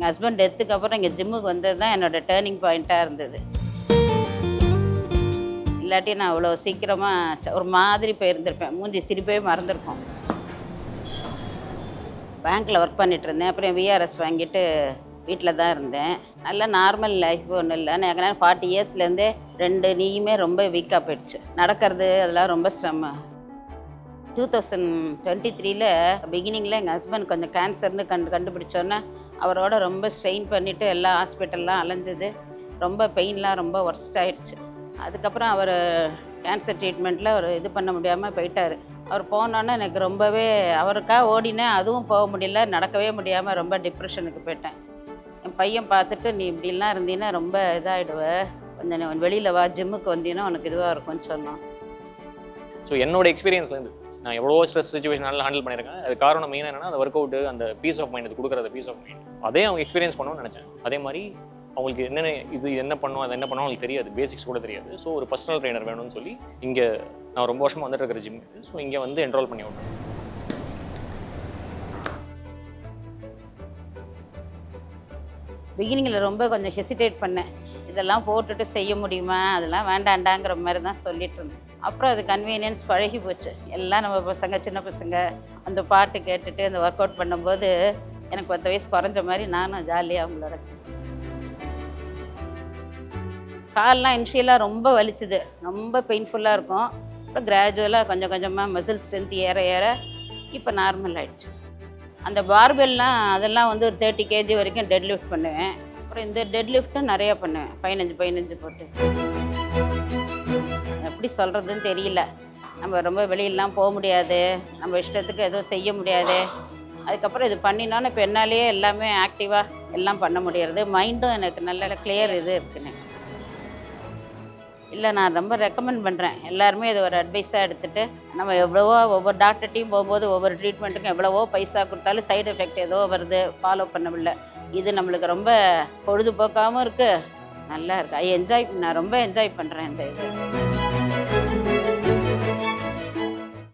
எங்கள் ஹஸ்பண்ட் டெத்துக்கு அப்புறம் இங்கே ஜிம்முக்கு வந்தது தான் என்னோடய டேர்னிங் பாயிண்ட்டாக இருந்தது. இல்லாட்டி நான் அவ்வளோ சீக்கிரமாக ஒரு மாதிரி போயிருந்திருப்பேன். மூஞ்சி சிரிப்பே மறந்துருப்போம் பேங்க்கில் ஒர்க் பண்ணிட்டு இருந்தேன். அப்புறம் விஆர்எஸ் வாங்கிட்டு வீட்டில் தான் இருந்தேன். நல்ல நார்மல் லைஃப் ஒன்றும் இல்லை. நான் ஃபார்ட்டி இயர்ஸ்லேருந்தே ரெண்டு நீயுமே ரொம்ப வீக்காக போயிடுச்சு. நடக்கிறது அதெல்லாம் ரொம்ப சிரமம். டூ தௌசண்ட் டுவெண்ட்டி த்ரீல பிகினிங்கில் எங்கள் ஹஸ்பண்ட் கொஞ்சம் கேன்சர்னு கண்டு கண்டுபிடிச்சோன்னே அவரோட ரொம்ப ஸ்ட்ரெயின் பண்ணிவிட்டு எல்லா ஹாஸ்பிட்டல்லாம் அலைஞ்சது. ரொம்ப பெயின்லாம் ரொம்ப ஒர்ஸ்ட் ஆகிடுச்சு அதுக்கப்புறம் அவர் கேன்சர் ட்ரீட்மெண்ட்டில் அவர் இது பண்ண முடியாமல் போயிட்டார். அவர் போனோன்னே எனக்கு ரொம்பவே அவருக்காக ஓடினேன் அதுவும் போக முடியல நடக்கவே முடியாமல் ரொம்ப டிப்ரெஷனுக்கு போயிட்டேன். என் பையன் பார்த்துட்டு நீ இப்படிலாம் இருந்தீன்னா ரொம்ப இதாகிடுவ கொஞ்சம் வெளியில் வா ஜிம்முக்கு வந்தீங்கன்னா உனக்கு இதுவாக இருக்கும்னு சொன்னோம் ஸோ என்னோட எக்ஸ்பீரியன்ஸ்லேருந்து நான் எவ்வளோ ஸ்ட்ரெஸ் சுச்சுவேஷன் ஹேண்டில் பண்ணியிருக்கேன். அது காரணம் மெயினாக என்னன்னா அந்த ஒர்க் அவுட் அந்த பீஸ் ஆஃப் மைண்ட் அது கொடுக்குற பீஸ் ஆஃப் மைண்ட் அதே அவங்க எக்ஸ்பீரியன்ஸ் பண்ணணும்னு நினச்சேன். அதே மாதிரி அவங்களுக்கு என்னென்ன இது என்ன பண்ணும் அது என்ன பண்ணும் அவங்களுக்கு தெரியாது. பேசிக்ஸ் கூட தெரியாது. ஸோ ஒரு பர்சனல் ட்ரைனர் வேணும்னு சொல்லி இங்கே நான் ரொம்ப வருஷமாக வந்துட்டு இருக்கிற ஜிம் ஸோ இங்கே வந்து என்ரோல் பண்ணி விட்டேன். பிகினிங்கில் ரொம்ப கொஞ்சம் ஹெசிடேட் பண்ணேன். இதெல்லாம் போட்டுட்டு செய்ய முடியுமா? அதெல்லாம் வேண்டாண்டாங்கிற மாதிரி தான் சொல்லிட்டு இருந்தேன். அப்புறம் அது கன்வீனியன்ஸ் பழகி போச்சு. எல்லாம் நம்ம பசங்க சின்ன பசங்க அந்த பாட்டு கேட்டுட்டு அந்த ஒர்க் அவுட் பண்ணும்போது எனக்கு பத்து வயசு குறைஞ்ச மாதிரி நானும் ஜாலியாக அவங்களோட கால்லாம் இனிஷியலாக ரொம்ப வலிச்சுது. ரொம்ப பெயின்ஃபுல்லாக இருக்கும். அப்புறம் கிராஜுவலாக கொஞ்சம் கொஞ்சமாக மசில் ஸ்ட்ரென்த் ஏற ஏற இப்போ நார்மல் ஆகிடுச்சு அந்த பார்பெல்லாம் அதெல்லாம் வந்து ஒரு தேர்ட்டி கேஜி வரைக்கும் டெட் லிஃப்ட் பண்ணுவேன். அப்புறம் இந்த டெட் லிஃப்ட்டும் நிறையா பண்ணுவேன். பதினஞ்சு பதினஞ்சு போட்டு. எப்படி சொல்கிறதுன்னு தெரியல. நம்ம ரொம்ப வெளியிலலாம் போக முடியாது. நம்ம இஷ்டத்துக்கு எதுவும் செய்ய முடியாது. அதுக்கப்புறம் இது பண்ணினோன்னு இப்போ என்னாலேயே எல்லாமே ஆக்டிவாக எல்லாம் பண்ண முடியறது. மைண்டும் எனக்கு நல்ல கிளியர் இது இருக்குன்னு இல்லை நான் ரொம்ப ரெக்கமெண்ட் பண்ணுறேன் எல்லாருமே இது ஒரு அட்வைஸாக எடுத்துகிட்டு நம்ம எவ்வளவோ ஒவ்வொரு டாக்டர்ட்டையும் போகும்போது ஒவ்வொரு ட்ரீட்மெண்ட்டுக்கும் எவ்வளவோ பைசா கொடுத்தாலும் சைடு எஃபெக்ட் ஏதோ வருது. ஃபாலோ பண்ண முடியல இது நம்மளுக்கு ரொம்ப பொழுதுபோக்காகவும் இருக்குது நல்லா இருக்குது ஐ என்ஜாய் நான் ரொம்ப என்ஜாய் பண்ணுறேன் இந்த இது.